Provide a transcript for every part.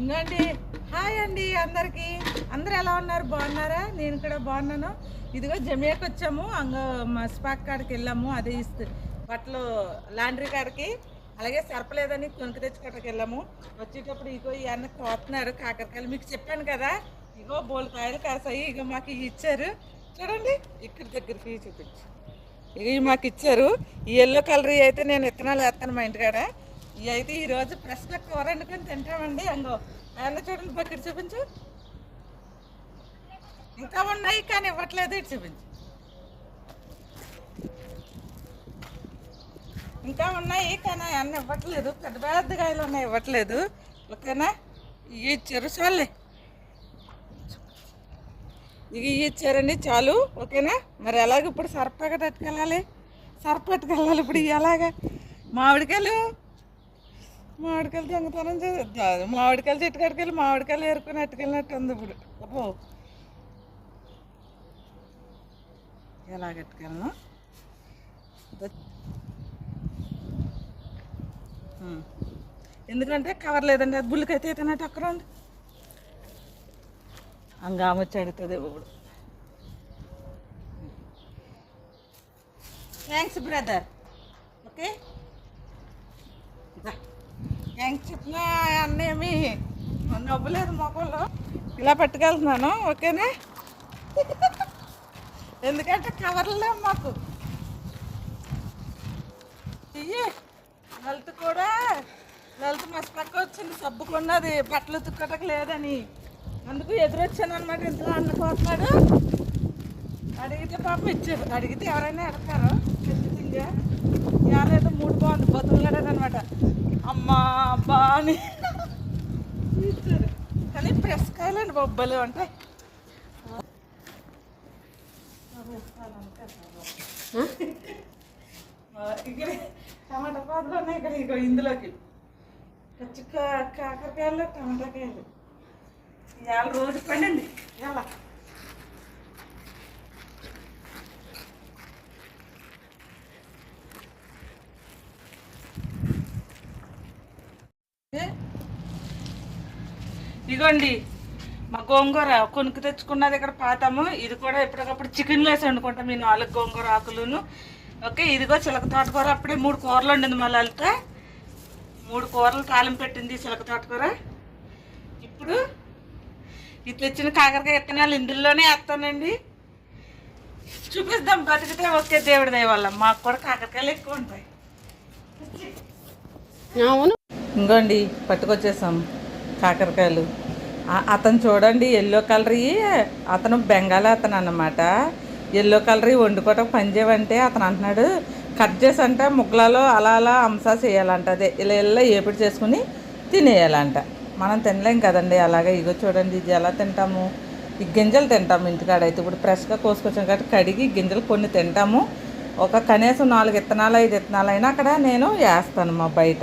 ఇంకండి హాయ్ అండి అందరికి. అందరు ఎలా ఉన్నారు? బాగున్నారా? నేను కూడా బాగున్నాను. ఇదిగో జమియాకి వచ్చాము. అంగ మా స్పాక్ కాడికి వెళ్ళాము. అదే ఇస్తే బట్టలు లాండ్రీ కాడికి అలాగే సరపలేదని తెచ్చి తెచ్చుకోవడానికి వెళ్ళాము. వచ్చేటప్పుడు ఇగో ఈ అన్న కోతున్నారు. కాకరకాయలు మీకు చెప్పాను కదా. ఇగో బోల్ కాయలు కాసాయి. ఇగో మాకు ఇచ్చారు. చూడండి ఇక్కడ దగ్గరికి చూపించు. ఇవి మాకు ఇచ్చారు. ఈ ఎల్లో కలర్ అయితే నేను విత్తనాలు వేస్తాను మా ఇంటికాడ ఇవి అయితే ఈరోజు ఫ్రెష్గా కూర వండుకొని తింటామండి. అంగో ఆయన చూడండి బకెట్ చూపించు. ఇంకా ఉన్నాయి కానీ ఇవ్వట్లేదు ఇటు చూపించు. ఇంకా ఉన్నాయి కానీ అన్నీ ఇవ్వట్లేదు. పెద్ద పెద్ద కాయలు ఉన్నాయి ఇవ్వట్లేదు. ఓకేనా? ఇవి ఇచ్చారు చాలే ఇక ఇవి ఇచ్చారండి చాలు ఓకేనా? మరి ఎలాగ ఇప్పుడు సరపగా పెట్టుకెళ్ళాలి సర్ప పెట్టుకెళ్ళాలి ఇప్పుడు ఇవి ఎలాగా మామిడికాయలు? మామిడికాయలు దొంగతనం చేద్దాం మామిడికాయలు చెట్టు కాడికి వెళ్ళి మామిడికాయలు ఏరుకొని అట్టుకెళ్ళినట్టు ఉంది ఇప్పుడు అబ్బో ఎలా కట్టుకెళ్ళను ఉమ్. ఎందుకంటే కవర్ లేదండి అది బుల్లికైతే అయితే అక్కడ ఉంది హంగామొచ్చి అడుగుతుంది ఇప్పుడు థ్యాంక్స్ బ్రదర్ ఓకే థ్యాంక్స్ అన్నేమి? నవ్వులేదు మొక్కల్లో ఇలా పట్టుకెళ్తున్నాను ఓకేనా? ఎందుకంటే కవర్లే మాకు. ఇయ్యి లలిత కూడా లలిత మస్తు పక్క వచ్చింది. సబ్బుకున్నది బట్టలు తుక్కటకు లేదని. అందుకు ఎదురొచ్చాను అనమాట ఇంట్లో అన్నుకోతున్నాడు అడిగితే పాప ఇచ్చారు. అడిగితే ఎవరైనా ఎడతారు ఖచ్చితంగా ఎవరైతే మూడు బాగుంది. బతులు అనమాట అమ్మా బానే కానీ ప్రెస్ కాయలండి బొబ్బలు అంటే ఇక్కడ టమాటా పాదులు ఉన్నాయి ఇక్కడ ఇగో ఇందులోకి. పచ్చి కాకరకాయలు టమాటాకాయలు ఇవాళ రోజు పండండి ఇవాళ ఏ? ఇగోండి మా గోంగూర కొనుక్కు తెచ్చుకున్నది ఇక్కడ పాతాము. ఇది కూడా ఎప్పటికప్పుడు చికెన్ వేసి వండుకుంటాం ఈ నాలుగు గోంగూర ఆకులును. ఓకే ఇదిగో చిలక తోటకూర. అప్పుడే మూడు కూరలు వండింది మా లలిత. మూడు కూరలు తాలింపు పెట్టింది చిలక తోటకూర. ఇప్పుడు ఇది తెచ్చిన కాకరకాయ విత్తనాలు ఇందులోనే వేస్తానండి. చూపిద్దాం బతికితే ఓకే దేవుడి దయ వల్ల. మాకు కూడా కాకరకాయలు ఎక్కువ ఉంటాయి. అవును. ఇంకోండి పట్టుకొచ్చేసాం కాకరకాయలు. అతను చూడండి ఎల్లో కలర్ అతను బెంగాలీ అతను అన్నమాట. ఎల్లో కలర్ వండుకోవటం పనిచేయమంటే అతను అంటున్నాడు కట్ చేసి అంటే ముగ్గులలో అలా అలా అంశా చేయాలంట అదే ఇలా ఇలా ఏపిడి చేసుకుని తినేయాలంట. మనం తినలేం కదండి అలాగే ఇగో చూడండి ఇది ఎలా తింటాము? ఈ గింజలు తింటాము ఇంటికాడ అయితే ఇప్పుడు ఫ్రెష్గా కోసుకొచ్చాం కాబట్టి కడిగి గింజలు కొన్ని తింటాము. ఒక కనీసం నాలుగు విత్తనాలు ఐదు విత్తనాలు అయినా అక్కడ నేను వేస్తాను మా బయట.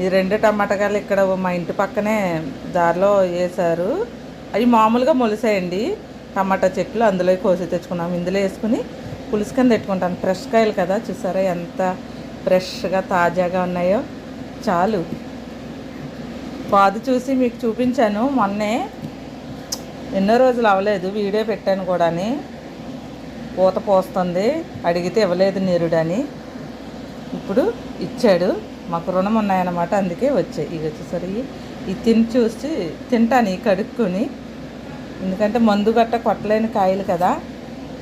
ఈ రెండు టమాటకాయలు ఇక్కడ మా ఇంటి పక్కనే దారిలో వేసారు అవి మామూలుగా మొలిసాయండి. టమాటా చెట్లు అందులో కోసి తెచ్చుకున్నాం ఇందులో వేసుకుని పులుసు కింద పెట్టుకుంటాను. ఫ్రెష్ కాయలు కదా. చూసారా ఎంత ఫ్రెష్గా తాజాగా ఉన్నాయో. చాలు. పాదు చూసి మీకు చూపించాను. మొన్నే ఎన్నో రోజులు అవ్వలేదు. వీడియో పెట్టాను కూడాని. పూత పోస్తుంది. అడిగితే ఇవ్వలేదు నీరుడని. ఇప్పుడు ఇచ్చాడు. మాకు రుణం ఉన్నాయన్నమాట అందుకే వచ్చాయి. ఇవి వచ్చేసరికి ఈ తిని చూసి తింటాను ఈ కడుక్కొని. ఎందుకంటే మందు గట్ట కొట్టలేని కాయలు కదా.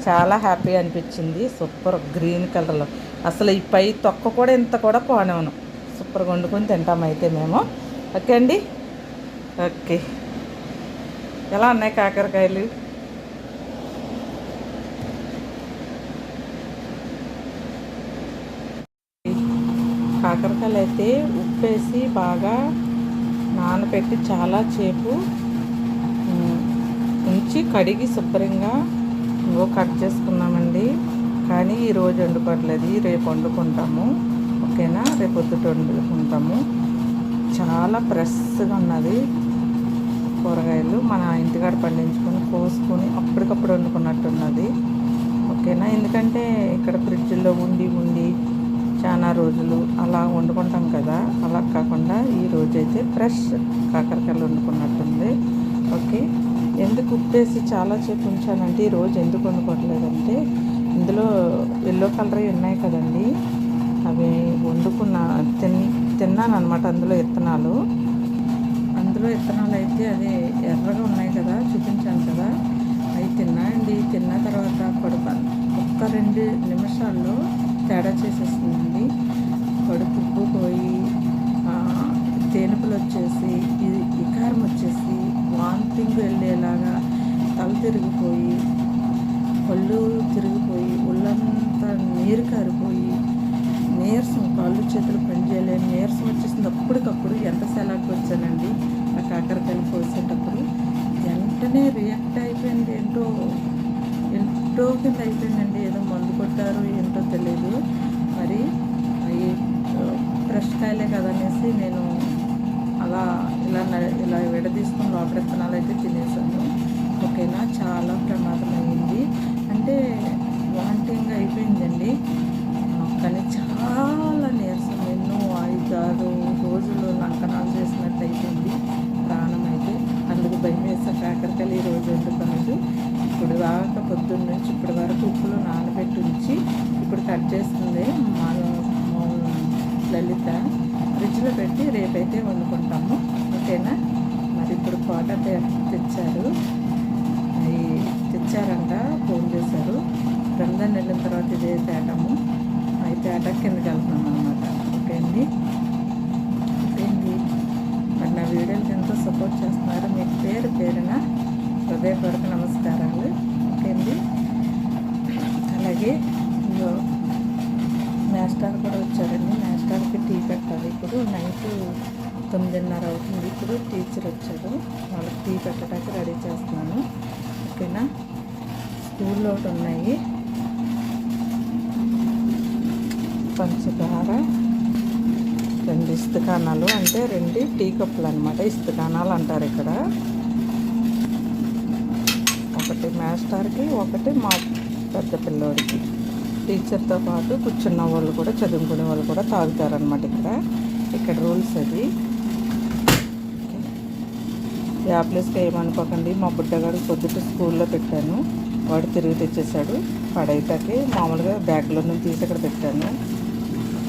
చాలా హ్యాపీ అనిపించింది. సూపర్ గ్రీన్ కలర్లో. అసలు ఈ పై తొక్క కూడా ఇంత కూడా పోనేవను సూపర్గా వండుకొని తింటాం అయితే మేము. ఓకే అండి? ఓకే. ఎలా ఉన్నాయి కాకరకాయలు? కాకరకాయలు అయితే ఉప్పేసి బాగా నానబెట్టి చాలా సేపు ఉంచి కడిగి శుభ్రంగా ఇంకో కట్ చేసుకున్నామండి. కానీ ఈరోజు వండుకోవట్లేదు. రేపు వండుకుంటాము. ఓకేనా? రేపు పొద్దుట వండుకుంటాము. చాలా ఫ్రెష్గా ఉన్నది కూరగాయలు. మన ఇంటికాడ పండించుకొని కోసుకొని అప్పటికప్పుడు వండుకున్నట్టు ఉన్నది ఓకేనా? ఎందుకంటే ఇక్కడ ఫ్రిడ్జ్లో ఉండి ఉండి చాలా రోజులు అలా వండుకుంటాం కదా. అలా కాకుండా ఈ రోజైతే ఫ్రెష్ కాకరకాయలు వండుకున్నట్టుంది. ఓకే? ఎందుకు ఉప్పేసి చాలా సేపు ఉంచానంటే ఈ రోజు ఎందుకు వండుకోవట్లేదంటే ఇందులో ఎల్లో కలర్ ఉన్నాయి కదండి. అవి వండుకున్న తిన్ తిన్నాను అనమాట అందులో విత్తనాలు అందులో విత్తనాలు అయితే అదే ఎర్రగా ఉన్నాయి కదా చూపించాను కదా. అవి తిన్నాయండి. తిన్న తర్వాత కడుపు ఒక్క రెండు నిమిషాల్లో తేడా చేసేస్తుందండి. కడుపు ఉబ్బిపోయి తేనుపులు వచ్చేసి ఇది వికారం వచ్చేసి వాంతింగ్ వెళ్ళేలాగా తల తిరిగిపోయి కళ్ళు తిరిగిపోయి ఒళ్ళంతా నీరు కారిపోయి నీరసం కాళ్ళు చేతులు పనిచేయలేని నీరసం వచ్చేసింది. అప్పటికప్పుడు ఎంత సెలాకి వచ్చానండి? ఆ కాకరకాయలు కోసేటప్పుడు వెంటనే రియాక్ట్ అయిపోయింది ఏంటో ఎంతో కింద అయిపోయిందండి. ఏదో మందు కొట్టారు ఏంటో తెలియదు మరి అవి ఫ్రెష్ కాయలే కదనేసి నేను అలా ఇలా ఇలా విడదీసుకుని లోపల విత్తనాలు అయితే తినేసాను. ఓకేనా? చాలా ప్రమాదం అయ్యింది అంటే వాంటింగ్ అయిపోయిందండి. కానీ చాలా నీరసం. ఎన్నో ఐదు ఆరు రోజులు లంకనాలు చేసినట్టు అయిపోయింది. ప్రాణం అయితే. అందుకు భయం వేసా. కాకరకాయలు ఈ రోజు వండుకోలేదు ఇప్పుడు దాకా పొద్దున్న నుంచి ఇప్పటి వరకు ఉప్పులో నానబెట్టి ఉంచి ఇప్పుడు కట్ చేస్తుంది మా లలిత. ఫ్రిడ్జ్లో పెట్టి రేపైతే వండుకుంటాము. ఓకేనా? మరి ఇప్పుడు కోట తె- తెచ్చారు. అవి తెచ్చారంట ఫోన్ చేశారు. రంజాన్ వెళ్ళిన తర్వాత ఇదే తేటము. అవి తేట కిందకి వెళ్తున్నాం అనమాట ఓకే అండి ఓకే అండి మరి నా వీడియోలకి ఎంతో సపోర్ట్ చేస్తున్నారు. మీకు పేరు పేరున హృదయపూర్వక నమస్కారాలు ఓకే అండి అలాగే ఇదిగో మాస్టర్ కూడా వచ్చారండి మాస్టర్కి టీ పెట్టాలి ఇప్పుడు నైట్ తొమ్మిదిన్నర అవుతుంది. ఇప్పుడు టీచర్ వచ్చారు. వాళ్ళకి టీ పెట్టడానికి రెడీ చేస్తున్నాను. ఓకేనా? స్కూల్లో ఒకటి ఉన్నాయి. పంచదార రెండు ఇస్తకానాలు అంటే రెండు టీ కప్పులు అనమాట ఇస్తకానాలు అంటారు ఇక్కడ. ఒకటి మాస్టర్కి ఒకటి మా పెద్ద పిల్లోడికి. టీచర్తో పాటు కూర్చున్న వాళ్ళు కూడా చదువుకునే వాళ్ళు కూడా తాగుతారనమాట ఇక్కడ. ఇక్కడ రూల్స్ అది. యాప్లెస్కి ఏమనుకోకండి. మా బుడ్డగాడు పొద్దుట స్కూల్లో పెట్టాను. వాడు తిరిగి తెచ్చేసాడు పడైతాకి మామూలుగా బ్యాగ్లో నుంచి తీసి అక్కడ పెట్టాను.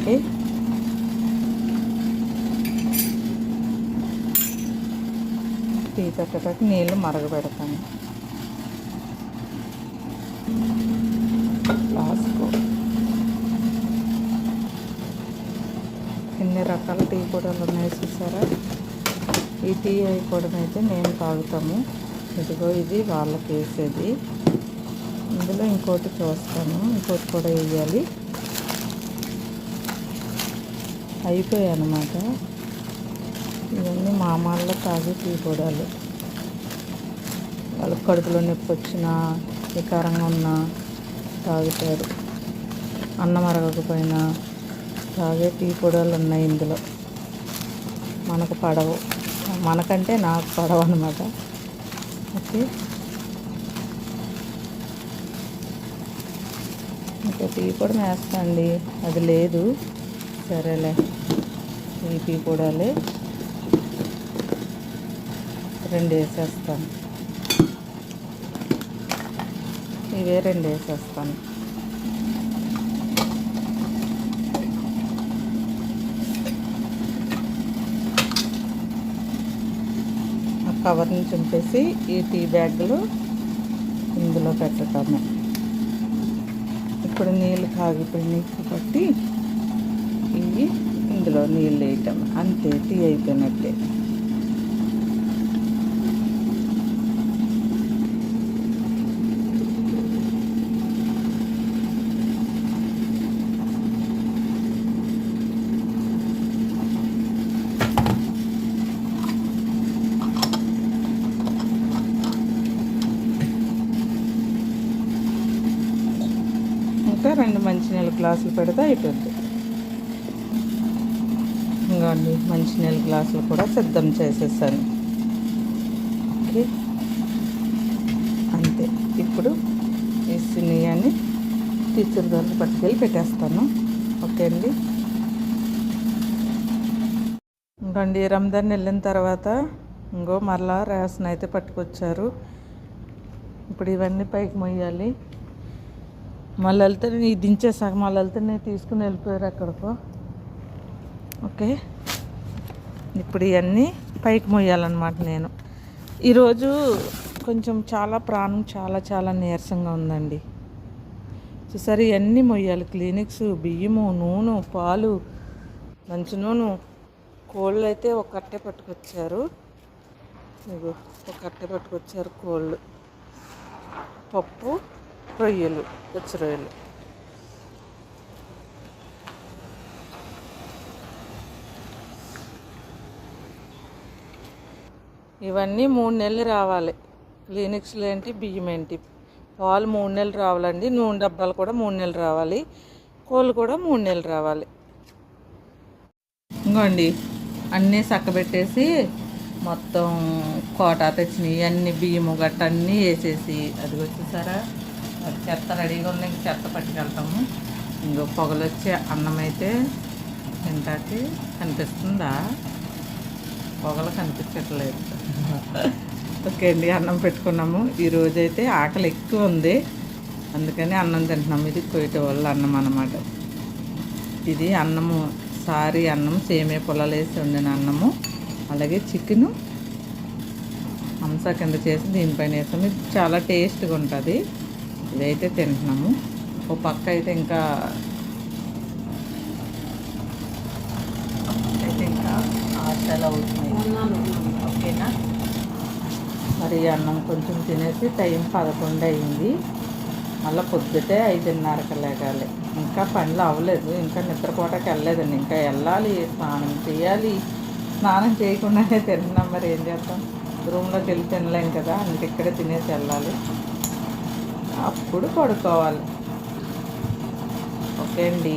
ఓకే? టీ పెట్టడానికి నీళ్ళు మరగబెడతాను. ఫ్లాస్క్ ఎన్ని రకాల టీ కూడా ఉన్నాయి చూసారా? ఈ టీ అయిపోవడం అయితే మేము తాగుతాము. ఇదిగో ఇది వాళ్ళకి వేసేది ఇందులో ఇంకోటి చూస్తాను. ఇంకోటి కూడా వేయాలి. అయిపోయాయి అన్నమాట ఇవన్నీ మామాల్లో తాగే టీ పొడాలు. వాళ్ళకి కడుపులో నొప్పి వచ్చినా వికారంగా ఉన్నా తాగుతారు. అన్నం అరగకపోయినా తాగే టీ పొడాలు ఉన్నాయి ఇందులో. మనకు పడవు. మనకంటే నాకు పడవ అనమాట ఓకే. ఇంకా టీ పొడి వేస్తా అండి. అది లేదు. సరేలే. ఈ టీ పొడాలే. రెండు వేసేస్తాను. ఇవే రెండు వేసేస్తాను. కవర్ని చింపేసి ఈ టీ బ్యాగ్లు ఇందులో పెట్టటమే ఇప్పుడు నీళ్ళు కాగిపోయినాయి కాబట్టి ఇవి ఇందులో నీళ్ళు వేయటం. అంతే టీ అయిపోయినట్టే ఇంకా రెండు మంచినీళ్ళ గ్లాసులు పెడితే అయిపోద్ది ఇంకోండి మంచినీళ్ళ గ్లాసులు కూడా సిద్ధం చేసేసాను. ఓకే. అంతే. ఇప్పుడు ఈ సినియాన్ని టీచర్ దగ్గర పట్టుకెళ్ళి పెట్టేస్తాను. ఓకే అండి. ఇంకోండి రంజాన్ వెళ్ళిన తర్వాత ఇంకో మరలా రేషన్ అయితే పట్టుకొచ్చారు. ఇప్పుడు ఇవన్నీ పైకి మొయ్యాలి మళ్ళీ లలితని దించేసాక మళ్ళీ లలితని తీసుకుని వెళ్ళిపోయారు ఎక్కడికో. ఓకే. ఇప్పుడు ఇవన్నీ పైకి మొయ్యాలన్నమాట నేను. ఈరోజు కొంచెం చాలా ప్రాణం చాలా చాలా నీరసంగా ఉందండి. చూసారు ఇవన్నీ మొయ్యాలి. క్లినిక్స్ బియ్యము నూనె పాలు మంచి నూనె. కోళ్ళు అయితే ఒక కట్టె పట్టుకొచ్చారు. ఒక కట్టె పట్టుకొచ్చారు కోళ్ళు. పప్పు రొయ్యలు పచ్చి రొయ్యలు. ఇవన్నీ మూడు నెలలు రావాలి. క్లినిక్స్లు ఏంటి బియ్యం ఏంటి? పాలు మూడు నెలలు రావాలండి. నూనె డబ్బాలు కూడా మూడు నెలలు రావాలి. కోళ్ళు కూడా మూడు నెలలు రావాలి. ఇంకోండి అన్నీ చక్కబెట్టేసి మొత్తం కోట తెచ్చినాయి అన్ని బియ్యము గట్ట అన్నీ వేసేసి అది వచ్చేసారా చెత్త రెడీగా ఉంది. ఇంక చెత్త పట్టుకెళ్తాము. ఇంకో పొగలు వచ్చే అన్నం అయితే తింటాకి కనిపిస్తుందా? పొగలు కనిపించట్లేదు. ఓకే అండి అన్నం పెట్టుకున్నాము. ఈరోజు అయితే ఆకలి ఎక్కువ ఉంది. అందుకని అన్నం తింటున్నాము. ఇది కొయ్యట వల్ల అన్నం అన్నమాట. ఇది అన్నము సారీ అన్నం సేమే పొలాలు వేసి వండిన అన్నము. అలాగే చికెను హంస కింద చేసి దీనిపైన వేసాము ఇది చాలా టేస్ట్గా ఉంటుంది. ఇదైతే తింటున్నాము. ఓ పక్క అయితే ఇంకా అయితే ఇంకా ఆశలు అవుతున్నాయి. ఓకేనా? మరి అన్నం కొంచెం తినేసి టైం పదకొండు అయింది. మళ్ళీ పొద్దుటే ఐదున్నరకు లేగాలి. ఇంకా పనులు అవ్వలేదు. ఇంకా నిద్రపోటకి వెళ్ళలేదండి. ఇంకా వెళ్ళాలి స్నానం చేయాలి. స్నానం చేయకుండానే తింటున్నాం. మరి ఏం చేస్తాం రూమ్లోకి వెళ్ళి తినలేం కదా. అందుకే ఇక్కడే తినేసి వెళ్ళాలి. అప్పుడు పడుకోవాలి. ఓకే అండి.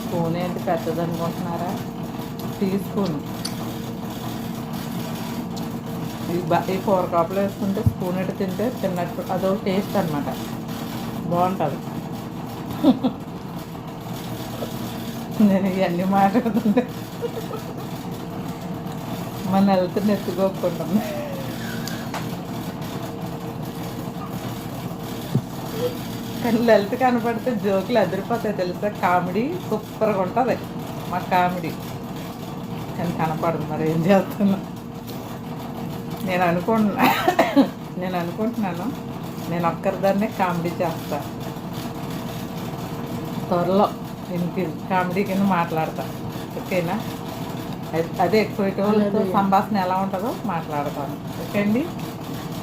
స్పూన్ ఏంటి పెద్దది అనుకుంటున్నారా? Tea spoon. ఈ ఈ కూర కాపులో వేసుకుంటే స్పూన్ ఎటు తింటే తిన్నట్టు అదో టేస్ట్ అనమాట బాగుంటుంది. నేను ఇవన్నీ మాట్లాడుతుంటే. మన వెళ్తున్న ఎత్తుకోకుండా కానీ లలిత కనపడితే జోకులు అదిరిపోతాయి తెలుసా? కామెడీ సూపర్గా ఉంటుంది. మా కామెడీ. కానీ కనపడదు మరి ఏం చేస్తున్నా. నేను అనుకుంటున్నా. నేను అనుకుంటున్నాను. నేను ఒక్కరిదాన్నే కామెడీ చేస్తా. త్వరలో ఇంటి కామెడీ కింద మాట్లాడతా. ఓకేనా? అదే ఎక్కువ వాళ్ళతో సంభాషణ ఎలా ఉంటుందో మాట్లాడతాను. ఓకే అండి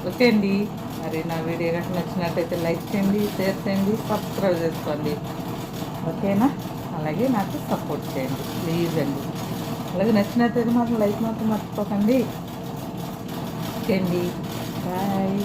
ఓకే అండి మరి నా వీడియో కనుక నచ్చినట్టయితే లైక్ చేయండి షేర్ చేయండి సబ్స్క్రైబ్ చేసుకోండి. ఓకేనా? అలాగే నాకు సపోర్ట్ చేయండి. ప్లీజ్ అండి. అలాగే నచ్చినట్టయితే మాత్రం లైక్ మాత్రం మర్చిపోకండి. ఓకే అండి బాయ్.